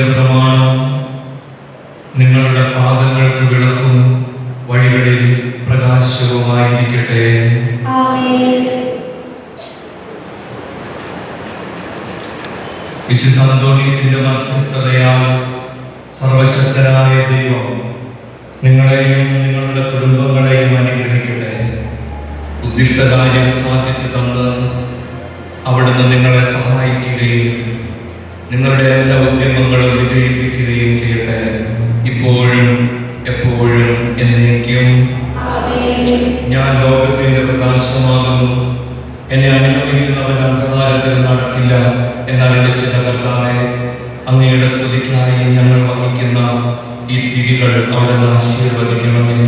പ്രമാണം നിങ്ങളുടെ പാദങ്ങൾക്ക് വിളക്കും വഴികളിൽ പ്രകാശവുമായിരിക്കട്ടെ. വിശുദ്ധ അന്തോണീസിന്റെ മധ്യസ്ഥതയാൽ സർവശക്തനായ ദൈവം നിങ്ങളെയും നിങ്ങളുടെ കുടുംബങ്ങളെയും അനുഗ്രഹിക്കട്ടെ. ഉദ്ദിഷ്ടകാര്യം സാധിച്ചു തന്ന് അവിടുന്ന് നിങ്ങളെ സഹായിക്കുകയും നിങ്ങളുടെ എല്ലാ ഉദ്യമങ്ങളും വിജയിപ്പിക്കുകയും ചെയ്യട്ടെ. ഇപ്പോഴും എപ്പോഴും എന്നേക്കും. ഞാൻ ലോകത്തിന്റെ പ്രകാശമാകുന്നു. എന്നെ അനുഗമിക്കുന്നവൻ അന്ധകാരത്തിൽ നടക്കില്ല എന്നറിഞ്ഞ ചില കർത്താവെ അങ്ങയുടെ സ്തുതിക്കായി ഞങ്ങൾ വഹിക്കുന്ന ഈ തിരികൾ അവിടെ നിന്ന് ആശീർവദിക്കണമേ.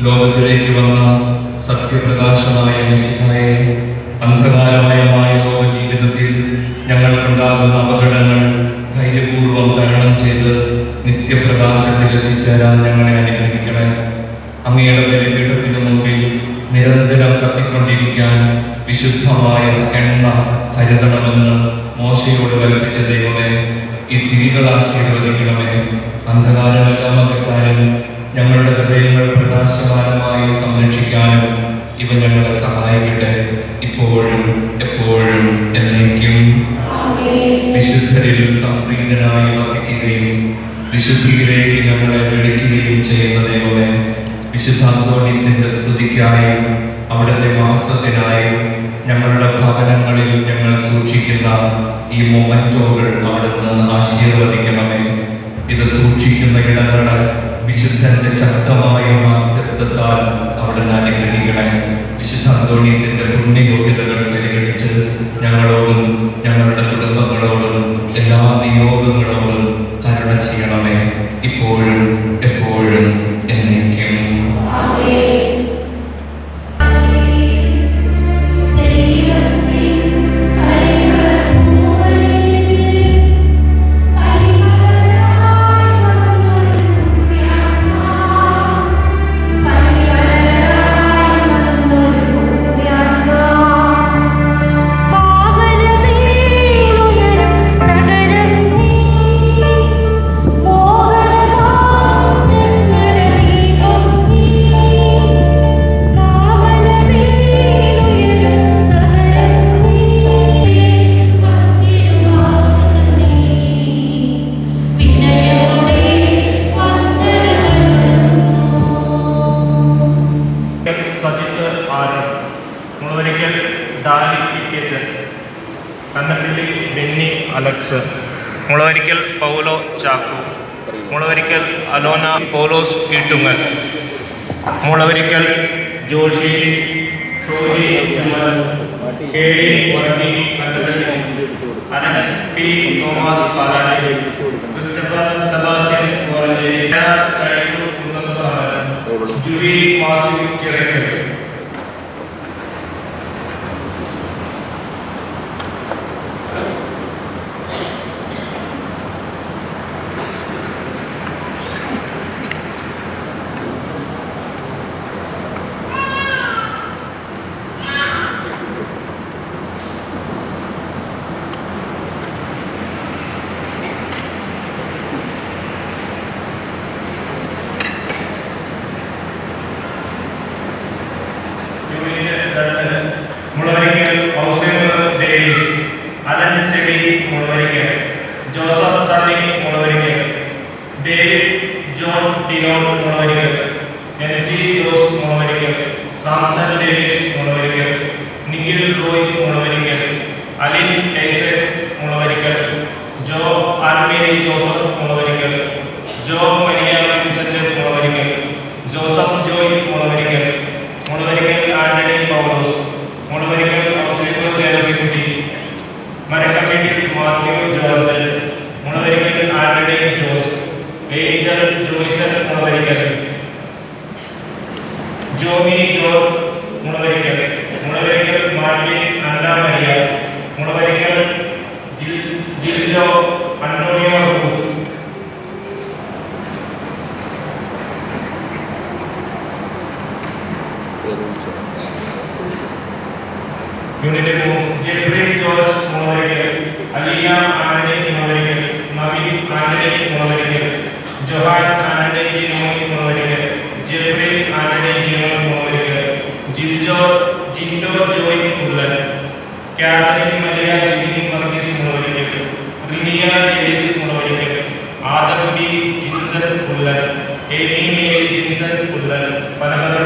ലോകത്തിലേക്ക് വന്ന സത്യപ്രകാശമായ മിശിഹായെ അന്ധകാരമയമായ ജീവിതത്തിൽ ഞങ്ങൾക്കുണ്ടാകുന്ന അപകടങ്ങൾ ധൈര്യപൂർവം തരണം ചെയ്ത് നിത്യപ്രകാശത്തിൽ എത്തിച്ചേരാൻ ഞങ്ങളെ അനുഗ്രഹിക്കണേ അങ്ങയുടെ ബലിപീഠത്തിന് മുമ്പിൽ നിരന്തരം കത്തിക്കൊണ്ടിരിക്കാൻ വിശുദ്ധമായ എണ്ണ കരുതണമെന്ന് മോശയോട് കൽപ്പിച്ച ദൈവമേ ഈ തിരികൾ ആശീർവദിക്കണമേ. അന്ധകാരമെല്ലാം അകറ്റാനും ഞങ്ങളുടെ ഹൃദയങ്ങൾ പ്രകാശമാനമായി സംരക്ഷിക്കാനും ഇവ ഞങ്ങളെ സഹായിക്കട്ടെ. ഇപ്പോഴും എപ്പോഴും എന്നേക്കും വിശുദ്ധരിൽ സംപ്രീതനായി വസിക്കുകയും വിശുദ്ധിയിലേക്ക് ഞങ്ങളെ വിളിക്കുകയും ചെയ്യുന്ന ദൈവമേ വിശുദ്ധ അന്തോണീസിന്റെ സ്തുതിക്കായും അവിടുത്തെ മഹത്വത്തിനായും ഞങ്ങളുടെ ഭവനങ്ങളിൽ ഞങ്ങൾ സൂക്ഷിക്കുന്ന ഈ മൊമന്റോകൾ അവിടുന്ന് ആശീർവദിക്കണമേ. ഇത് സൂക്ഷിക്കുന്ന ഇടങ്ങൾ വിശുദ്ധന്റെ ശക്തമായ മാധ്യസ്ഥത്താൽ അവിടുന്ന് അനുഗ്രഹിക്കണേ. വിശുദ്ധ അന്തോണീസിന്റെ പുണ്യയോഗ്യതകൾ പരിഗണിച്ച് ഞങ്ങളോടും ഞങ്ങളുടെ കുടുംബങ്ങളോടും എല്ലാ നിയോഗങ്ങളോടും കരുണ ചെയ്യണമേ. ഇപ്പോഴും ആൽമേരി ജോസഫ് ઇન્ડોર જોઈન્ટ ફૂલર ಕ್ಯಾಥರಿನ್ ಮಲೆಯ ರಿನಿಯರ್ ಮರ್ಕಿಸ್ ಮೊಲೋರಿಕೆಟ್ ರಿನಿಯರ್ ಏಸಿಸ್ ಮೊಲೋರಿಕೆಟ್ ಆದರ್ಬಿ ಜಿನ್ಸನ್ ಫುಲ್ಲರ್ ಎಲಿಮಿನೇಟ್ ಜಿನ್ಸನ್ ಫುಲ್ಲರ್ ಪರಮರ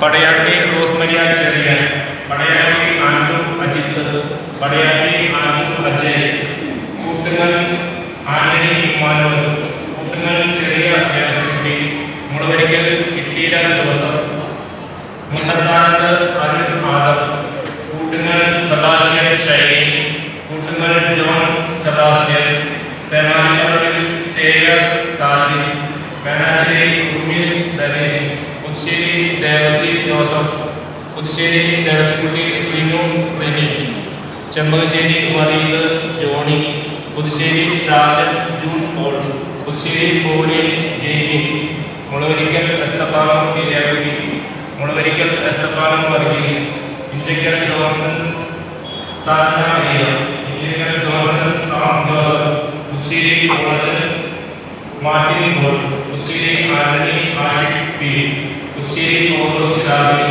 പടയാളി റോസ്മരിയാൻ ചെറിയാൻ പടയാളി ആൻഡു അജിത് പടയാളി ആൻഡു അജയ്. കൂട്ടുകൾ ആന്റണി ഉമ്മാനോ കൂട്ടുകൾ ചെറിയ അത്യാവശ്യത്തിൽ മുളവരിക്കൽ കിട്ടിയില ജോസഫ് മുഹത്താനന്ദ് അരുൺ ആദം. കൂട്ടുകൾ സെബാസ്റ്റ്യൻ ഷൈലി കൂട്ടുകൾ ജോൺ സെബാസ്റ്റ്യൻ തെമാനിലവരിൽ Xavier Saji Menachery Puthussery Rajakutty Vinu Bani Chempakassery Vareed Johnny Puthussery Shajan June Paul. Puthussery Poly Jain Mulavarikkal രസ്തപാലം ഇരാബി മുളവരിക്കൽ രസ്തപാലം വർഗീസ് ഇന്ത്യക്കൽ ജോൺസൺ ഇന്ത്യക്കൽ മരിയ പുതുശ്ശേരി കോളജൻ മാർട്ടിൻ പുതുശ്ശേരി ആരണി ആഷിഖ് പി. പുതുശ്ശേരി കോളൂർ ഷാബി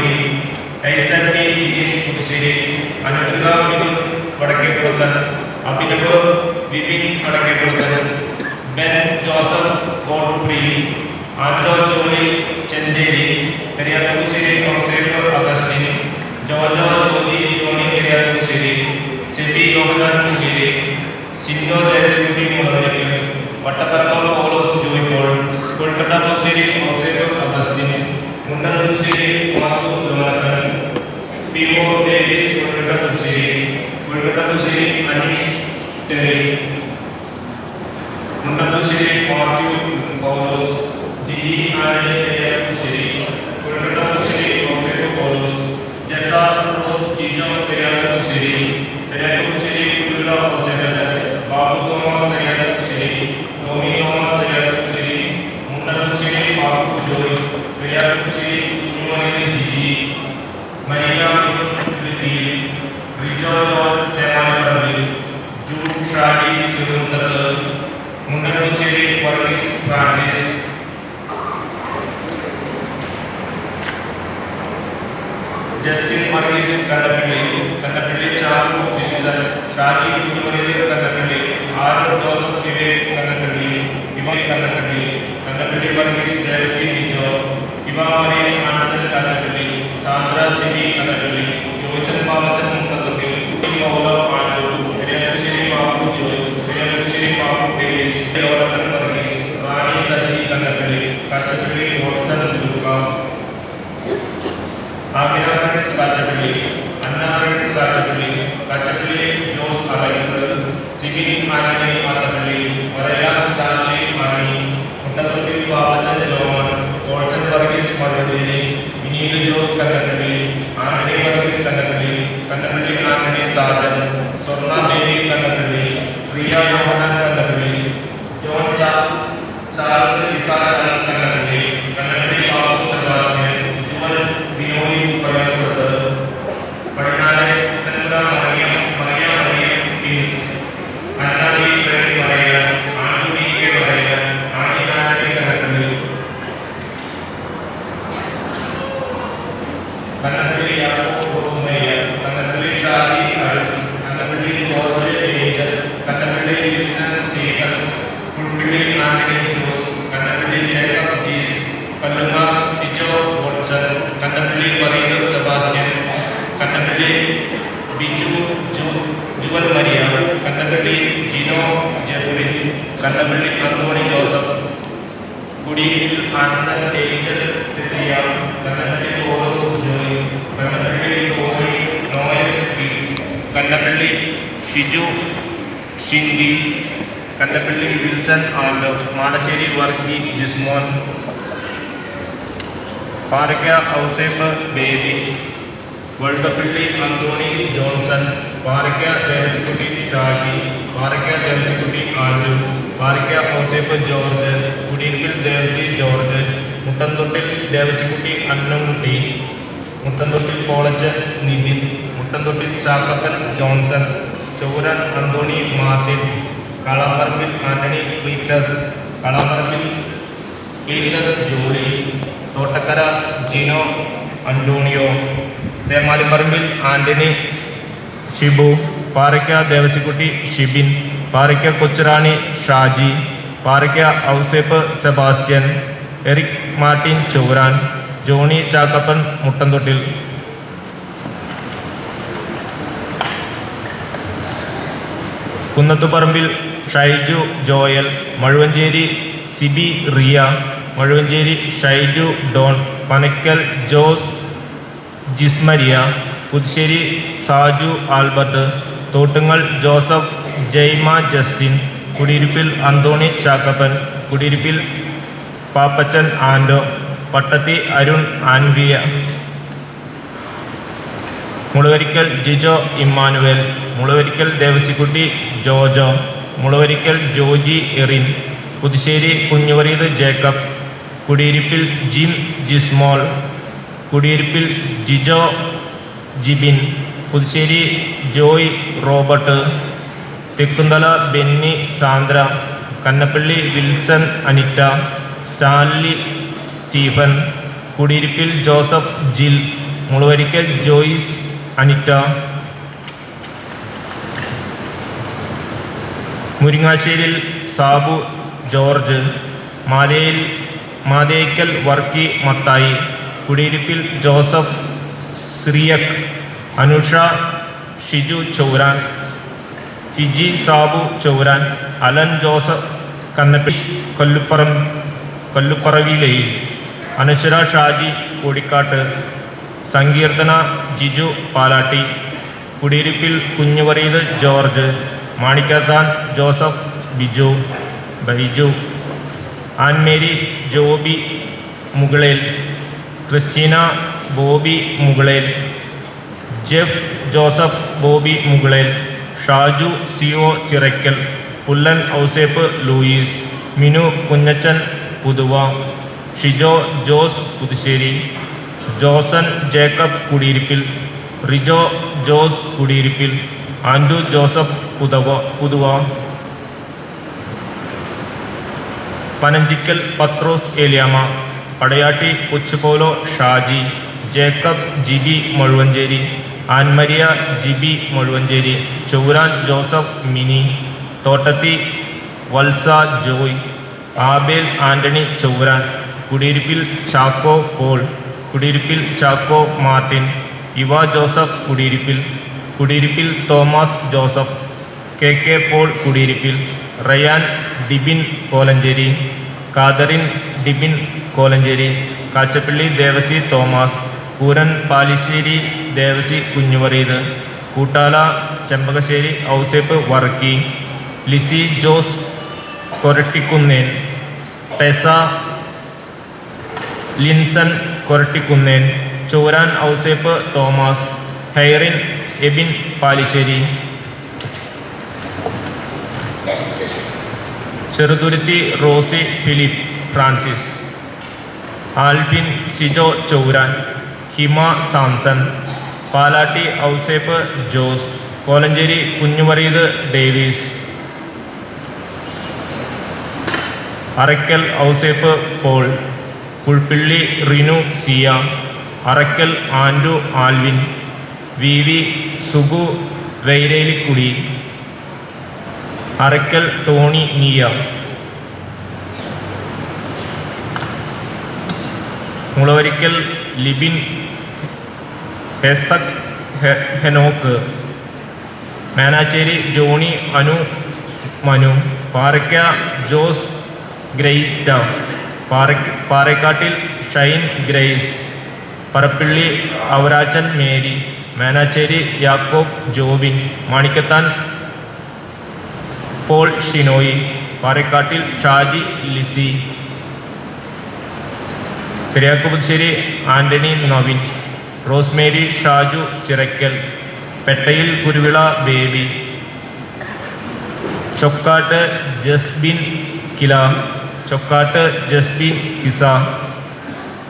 കൈസാറ്റി ജിജേഷ് പുതുശ്ശേരി അനുദ്രിത വിപിൻ വടക്കേപ്പുറത്ത് അഭിനവ് വിപിൻ വടക്കേപ്പുറത്ത് ബെൻ ജോസഫ് കോട്ടുപ്രിയിൽ ആന്റോ ജോലി बच्चे उम्र जी महिला ജെഫ്രിൻ കന്നപ്പള്ളി അന്തോണി ജോസഫ് കുടിയിൽ ആൻസൺ ഏഞ്ചൽ സിസിയ കന്നപ്പള്ളി ഓറോസ് Joy Kannappally Tomy Noel P Kannappally Shiju Shindy Kannappally Wilson and Madassery Varkey Jismon. Parakka Ouseph Baby. Vazhuthappally Anthony Johnson. Parakka Devassikutty Shaji. Parakka Devassikutty ആലു പാറയ്ക്ക ഔസേപ്പ് ജോർജ് കുടിയിരുപ്പിൽ ദേവസി ജോർജ് മുട്ടന്തൊട്ടിൽ ദേവസിക്കുട്ടി അന്നംകുട്ടി മുട്ടന്തൊട്ടിൽ കോളേജ് Nithin Muttanthottil Chakkappan Johnson ചൗരൻ Anthony Martin Kalamparambil Antony Cletus Kalamparambil Cletus Jolly Thottakkara Jino Antonio Themaliparambil Antony Shibu Parakka Devasikutty Shibin Parakka Kochurani Shaji Parakka Ouseph Sebastian Eric Martin ചൗരാൻ Johnny Chakkappan Muttanthottil Kunnathuparambil Shaiju Joel Mazhuvanchery Sibi Riya Mazhuvanchery Shaiju Don Panakkal Jose Jismaria Puthussery Saju Albert Thottungal Joseph Jaima Justin Kudiyiruppil Anthony Chakkappan Kudiyiruppil Pappachan Ando പട്ടത്തി Arun Anvia. Mulavarikkal Jijo Emmanuel Mulavarikkal Devasikutty Jojo Mulavarikkal Joji Erin Puthussery Kunjuvareeth Jacob Kudiyiruppil Jim Jismol Kudiyiruppil Jijo Jibin Puthussery Joy Robert Thekkunthala Benny Sandra Kannappally Wilson Anita Stanley Stephen Kudiyiruppil Joseph ജിൽ Mulavarikkal Joice Anita മുരിങ്ങാശ്ശേരിൽ Sabu George Malayil Mathekkal Varkey Mathai കുടിയിരിപ്പിൽ Joseph Cyriac Anusha Shiju Chowran Fiji Sabu ചൗരാൻ Allen Joseph കന്നപ്പി കൊല്ലുപ്പറം കൊല്ലുപ്പറവിലെയിൽ Anaswara Shaji Kodikkatt Sankeerthana Jiju Palatty Kudiyiruppil Kunjuvareeth George Manikkathan Joseph Biju Baiju Annmary Joby Mukalel Christina Boby Mukalel Jeff Joseph Boby Mukalel Shaju C O Chirakkal Pullan Ouseph Louis Minu Kunjachan Puthuva Shijo Jose Puthussery Joson Jacob Kudiyiruppil Rijo Jose Kudiyiruppil Andu Joseph Puthuva Puthuva Panachikkal Pathros Eliyamma Padayatty Kochupaulo Shaji Jacob Jiby Mazhuvanchery Annmaria Jiby Mazhuvanchery Chowran Joseph Mini Thottathi Valsa Joy Abel Antony Chowran Kudiyiruppil Chacko Paul Kudiyiruppil Chacko Martin Eva Joseph Kudiyiruppil Kudiyiruppil Thomas Joseph K K Paul Kudiyiruppil Ryan Dibin Kolenchery Catherine Dibin Kolenchery Kachappilly Devassy Thomas Pooran Palissery Devassy Kunjuvareeth Koottala Chembakassery Ouseph Varkey Lissy Jose Koratikunnen Tessa Linson Koratikunnen Chooran Ouseph Thomas Hairin Ebin Palissery. Cheruthuruthy Rosy Philip Francis. Albin Sijo Chowran Hima Samson Palatty Ouseph Jose Kolenchery Kunjumareed Davis. Arakkal Ouseph Paul Pulpilly Rinu Siya Arakkal Andu Alvin V V Sugu Vairelikkudi Arakkal Tony Niya. Mulavarickal Libin ഹെസക് ഹെ- Henok Menachery Johny Anu Manu Parakka Jose Greta Parakka Parekkattil Shine Grace Parappilly Ourachan Mary Menachery Yakob Jobin Manikkathan Paul Shinoy Parekkattil Shaji Lissy Periyakkupassery Antony Navin Rosemary Shaju Chirakkal പെട്ടയിൽ Kuruvila baby ചൊക്കാട്ട് Jasbin Kila Chokkatt Jasbin കിസ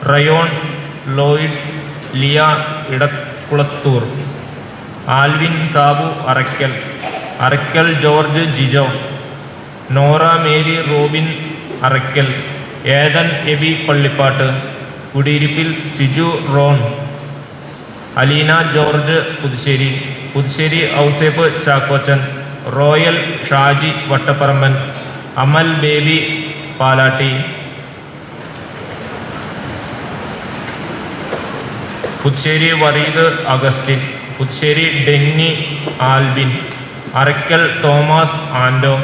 റയോൺ Lloyd Liya Edakkulathur Alvin Sabu Arakkal Arakkal George Jijo Nora Mary Robin Arakkal ഏതൻ Eby Pallippatt കുടിയിരിപ്പിൽ Siju Ron Aleena George Puthussery Puthussery Ouseph Chackochan royal Shaji Vattapparamban Amal baby Palatty. Puthussery Vareed Augustine Puthussery Denny Albin Arakkal Thomas ആൻഡോ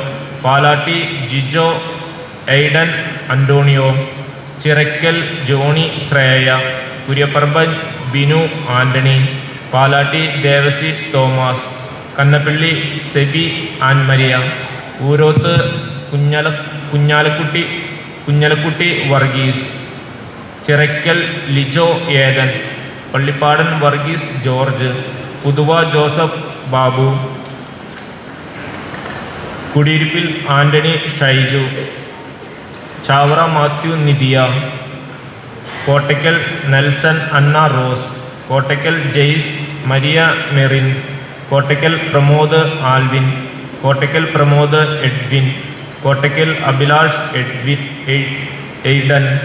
Palatty Jijo Aiden Antonio. Chirakkal Johnny Shreya Kuriapparamban Binu Antony Palatty Devasi Thomas Kannappally Seby Annmaria ഊരോത്ത് കുഞ്ഞല Kunjalakutty കുഞ്ഞലക്കുട്ടി Varghese Chirakkal Lijo Ethan Pallippadan Varghese George Puthuva Joseph Babu Kudiyiruppil Antony Shaiju Chavara Mathew Nithya Kottakkal Nelson അന്ന rose. Kottakkal Jaise Maria Merin. Kottakkal Pramod Alvin. Kottakkal Pramod Edwin. Kottakkal Abhilash Edwin Aiden.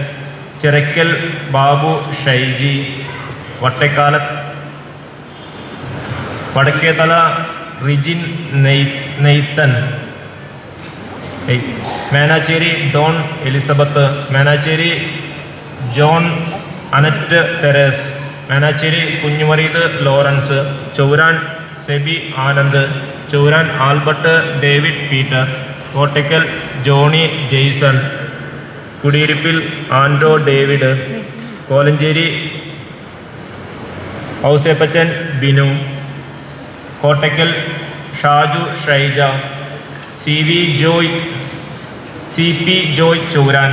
Chirakkal Babu Shaiji. Vattakkala Vadakkethala Rijin നെയ് Nathan. Menachery Don Elizabeth Menachery John Annette Teres Menachery Kunjumareed Lawrence Chowran Seby Anand Chowran Albert David Peter Kottakkal Johny Jaison Kudiyiruppil Ando David Kolenchery Ouseppachan Binu Kottakkal Shaju Shaija C V Joy C P Joy Chooran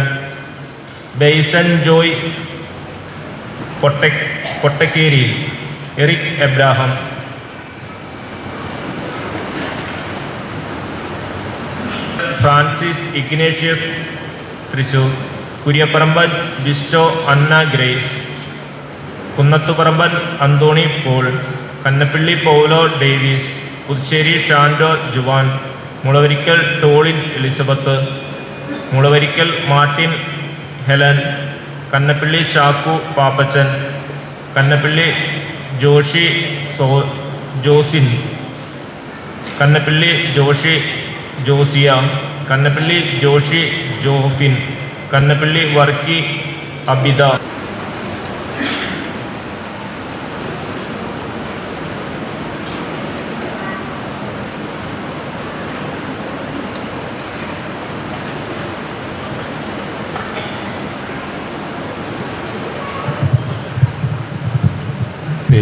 Baison Joy Kotta Kottakkeri Eric Abraham. Francis Ignatius Thrissur Kuryapparamban Bisto Anna Grace Kunnathuparamban Anthony Paul Kannappally Paulo Davis Puthussery Shando Juan. Mulavarikkal Tolin Elizabeth Mulavarikkal Martin Helen Kannappally Chakku Pappachan Kannappally Joshi so Josin Kannappally Joshi Josiya Kannappally Joshi Jofin Kannappally Varkey Abitha.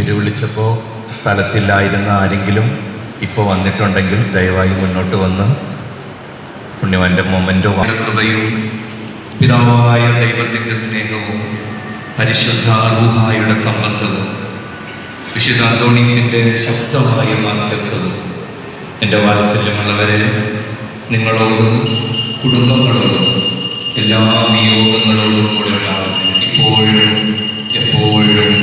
പേര് വിളിച്ചപ്പോൾ സ്ഥലത്തില്ലായിരുന്ന ആരെങ്കിലും ഇപ്പോൾ വന്നിട്ടുണ്ടെങ്കിൽ ദയവായി മുന്നോട്ട് വന്ന് പുണ്യവാന്റെ memento കൃപയും പിതാവായ ദൈവത്തിന്റെ സ്നേഹവും പരിശുദ്ധ റൂഹായുടെ സമ്പത്തവും വിശുദ്ധ അന്തോണീസിന്റെ ശക്തമായ മധ്യസ്ഥവും എന്റെ വാത്സല്യമുള്ളവരെ നിങ്ങളോടും കുടുംബങ്ങളോടും എല്ലാ നിയോഗങ്ങളോടും കൂടെ ഉണ്ടാകും ഇപ്പോഴും എപ്പോഴും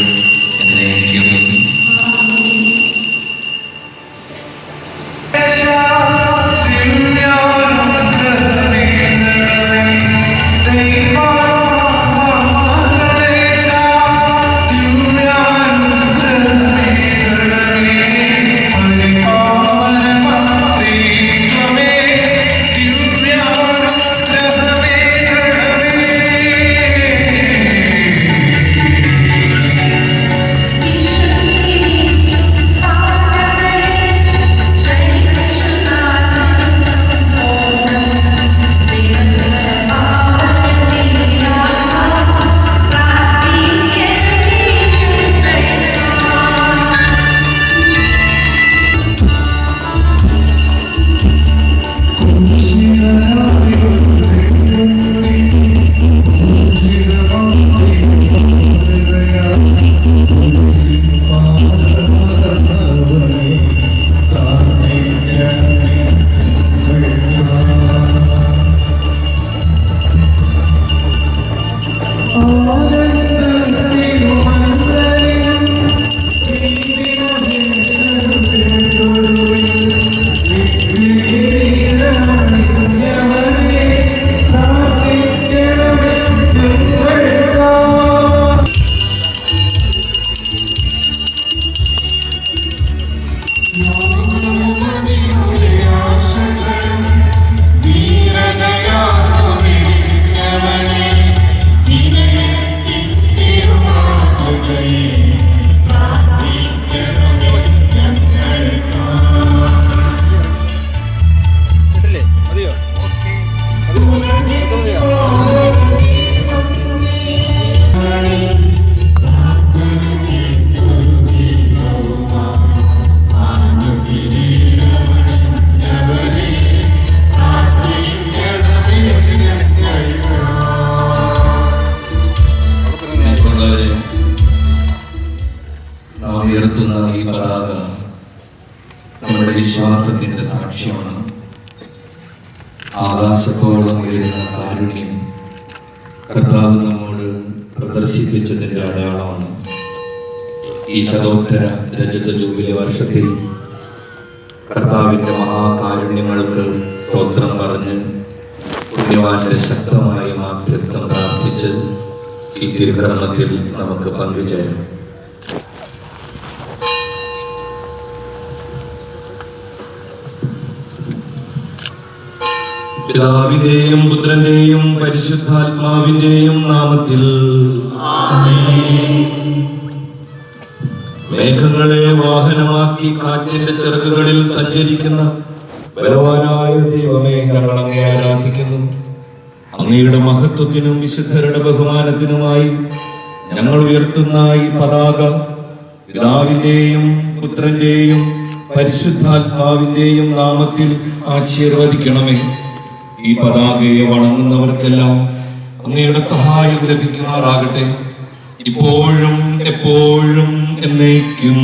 ഉയർത്തുന്ന ഈ പതാക നമ്മുടെ വിശ്വാസത്തിന്റെ സാക്ഷ്യമാണ്. ആകാശത്തോളം ഉയരുന്ന കാരുണ്യം കർത്താവ് നമ്മോട് പ്രദർശിപ്പിച്ചതിന്റെ അടയാളമാണ്. ഈ ശതോത്തര രജത ജൂബിലി വർഷത്തിൽ കർത്താവിന്റെ മഹാകാരുണ്യങ്ങൾക്ക് സ്തോത്രം പറഞ്ഞ് പുണ്യവാന്റെ ശക്തമായി മാധ്യസ്ഥം പ്രാർത്ഥിച്ച് ഈ തിരുക്കർമ്മത്തിൽ നമുക്ക് പങ്കുചേരാം. പിതാവിന്റെയും പുത്രന്റെയും പരിശുദ്ധാത്മാവിന്റെയും നാമത്തിൽ. മേഘങ്ങളെ വാഹനമാക്കി കാറ്റിന്റെ ചിറകുകളിൽ സഞ്ചരിക്കുന്ന ബലവാനായ ദൈവമേ ഞങ്ങൾ അങ്ങേ ആരാധിക്കുന്നു. അങ്ങയുടെ മഹത്വത്തിനും വിശുദ്ധരുടെ ബഹുമാനത്തിനുമായി ഞങ്ങൾ ഉയർത്തുന്ന ഈ പതാക പിതാവിന്റെയും പുത്രന്റെയും പരിശുദ്ധാത്മാവിന്റെയും നാമത്തിൽ ആശീർവദിക്കണമേ. ഈ പതാകയെ വണങ്ങുന്നവർക്കെല്ലാം അങ്ങയുടെ സഹായം ലഭിക്കുമാറാകട്ടെ. ഇപ്പോഴും എപ്പോഴും എന്നേക്കും.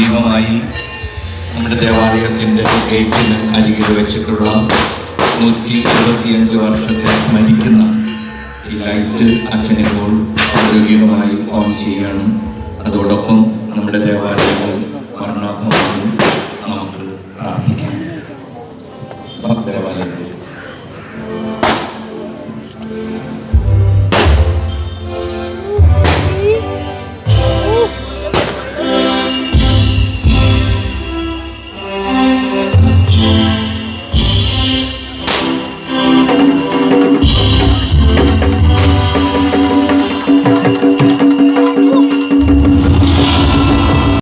പ്രതീകമായി നമ്മുടെ ദേവാലയത്തിന്റെ ഗേറ്റിന് അരികിൽ വെച്ചിട്ടുള്ള നൂറ്റി ഇരുപത്തിയഞ്ച് വർഷത്തെ സ്മരിക്കുന്ന ഈ ലൈറ്റ് അച്ഛനിപ്പോൾ ഔദ്യോഗികമായി ഓൺ ചെയ്യുകയാണ് അതോടൊപ്പം നമ്മുടെ ദേവാലയം